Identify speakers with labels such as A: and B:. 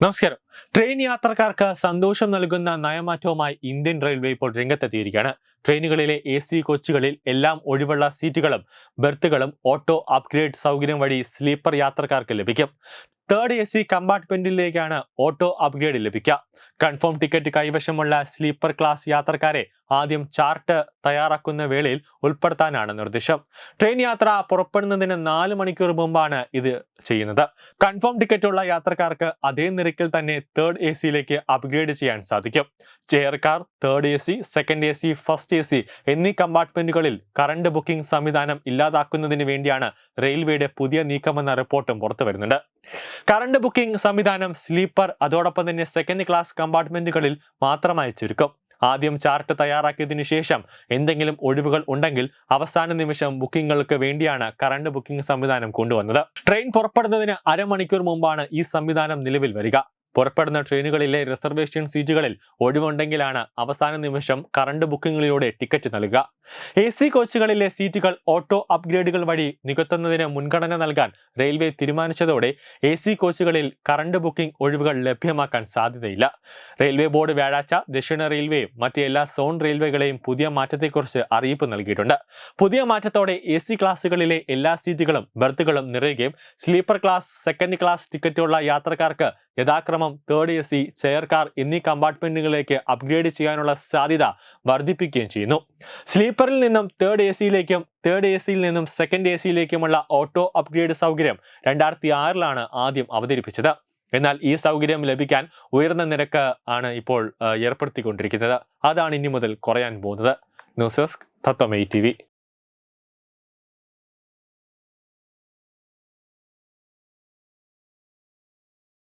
A: നമസ്കാരം. ട്രെയിൻ യാത്രക്കാർക്ക് സന്തോഷം നൽകുന്ന നയമാറ്റവുമായി ഇന്ത്യൻ റെയിൽവേ ഇപ്പോൾ രംഗത്തെത്തിയിരിക്കുകയാണ്. ട്രെയിനുകളിലെ എ സി കോച്ചുകളിൽ എല്ലാം ഒഴിവുള്ള സീറ്റുകളും ബെർത്തുകളും ഓട്ടോ അപ്ഗ്രേഡ് സൗകര്യം വഴി സ്ലീപ്പർ യാത്രക്കാർക്ക് ലഭിക്കും. തേർഡ് എ സി കമ്പാർട്ട്മെന്റിലേക്കാണ് ഓട്ടോ അപ്ഗ്രേഡ് ലഭിക്കുക. കൺഫേം ടിക്കറ്റ് കൈവശമുള്ള സ്ലീപ്പർ ക്ലാസ് യാത്രക്കാരെ ആദ്യം ചാർട്ട് തയ്യാറാക്കുന്ന വേളയിൽ ഉൾപ്പെടുത്താനാണ് നിർദ്ദേശം. ട്രെയിൻ യാത്ര പുറപ്പെടുന്നതിന് നാല് മണിക്കൂർ മുമ്പാണ് ഇത് ചെയ്യുന്നത്. കൺഫേം ടിക്കറ്റുള്ള യാത്രക്കാർക്ക് അതേ നിരക്കിൽ തന്നെ തേർഡ് എ സിയിലേക്ക് അപ്ഗ്രേഡ് ചെയ്യാൻ സാധിക്കും. Chair car third A C second A C first A C എന്നീ കമ്പാർട്ട്മെന്റുകളിൽ കറണ്ട് ബുക്കിംഗ് സംവിധാനം ഇല്ലാതാക്കുന്നതിന് വേണ്ടിയാണ് റെയിൽവേയുടെ പുതിയ നീക്കമെന്ന റിപ്പോർട്ടും പുറത്തു വരുന്നുണ്ട് കറണ്ട് ബുക്കിംഗ് സംവിധാനം സ്ലീപ്പർ അതോടൊപ്പം തന്നെ സെക്കൻഡ് ക്ലാസ് കമ്പാർട്ട്മെന്റുകളിൽ മാത്രമായി ചുരുക്കും. ആദ്യം ചാർട്ട് തയ്യാറാക്കിയതിനു ശേഷം എന്തെങ്കിലും ഒഴിവുകൾ ഉണ്ടെങ്കിൽ അവസാന നിമിഷം ബുക്കിംഗുകൾക്ക് വേണ്ടിയാണ് കറണ്ട് ബുക്കിംഗ് സംവിധാനം കൊണ്ടുവന്നത്. ട്രെയിൻ പുറപ്പെടുന്നതിന് അരമണിക്കൂർ മുമ്പാണ് ഈ സംവിധാനം നിലവിൽ വരിക. പുറപ്പെടുന്ന ട്രെയിനുകളിലെ റിസർവേഷൻ സീറ്റുകളിൽ ഒഴിവുണ്ടെങ്കിലാണ് അവസാന നിമിഷം കറണ്ട് ബുക്കിങ്ങിലൂടെ ടിക്കറ്റ് നൽകുക. എ സി കോച്ചുകളിലെ സീറ്റുകൾ ഓട്ടോ അപ്ഗ്രേഡുകൾ വഴി നികത്തുന്നതിന് മുൻഗണന നൽകാൻ റെയിൽവേ തീരുമാനിച്ചതോടെ എ സി കോച്ചുകളിൽ കറണ്ട് ബുക്കിംഗ് ഒഴിവുകൾ ലഭ്യമാക്കാൻ സാധ്യതയില്ല. റെയിൽവേ ബോർഡ് വ്യാഴാഴ്ച ദക്ഷിണ റെയിൽവേയും മറ്റ് എല്ലാ സോൺ റെയിൽവേകളെയും പുതിയ മാറ്റത്തെക്കുറിച്ച് അറിയിപ്പ് നൽകിയിട്ടുണ്ട്. പുതിയ മാറ്റത്തോടെ എ സി ക്ലാസ്സുകളിലെ എല്ലാ സീറ്റുകളും ബർത്തുകളും നിറയുകയും സ്ലീപ്പർ ക്ലാസ് സെക്കൻഡ് ക്ലാസ് ടിക്കറ്റുള്ള യാത്രക്കാർക്ക് യഥാക്രമം third A C chair car എന്നീ കമ്പാർട്ട്മെന്റുകളിലേക്ക് അപ്ഗ്രേഡ് ചെയ്യാനുള്ള സാധ്യത വർദ്ധിപ്പിക്കുകയും ചെയ്യുന്നു. സ്ലീപ്പറിൽ നിന്നും തേർഡ് എ സിയിലേക്കും തേർഡ് എ സിയിൽ നിന്നും സെക്കൻഡ് എ സിയിലേക്കുമുള്ള ഓട്ടോ അപ്ഗ്രേഡ് സൗകര്യം രണ്ടായിരത്തി ആറിലാണ് ആദ്യം അവതരിപ്പിച്ചത്. എന്നാൽ ഈ സൗകര്യം ലഭിക്കാൻ ഉയർന്ന നിരക്ക് ആണ് ഇപ്പോൾ ഏർപ്പെടുത്തിക്കൊണ്ടിരിക്കുന്നത്. അതാണ് ഇനി മുതൽ കുറയാൻ പോകുന്നത്. ന്യൂസ് ഡെസ്ക് തത്വമൈ ടി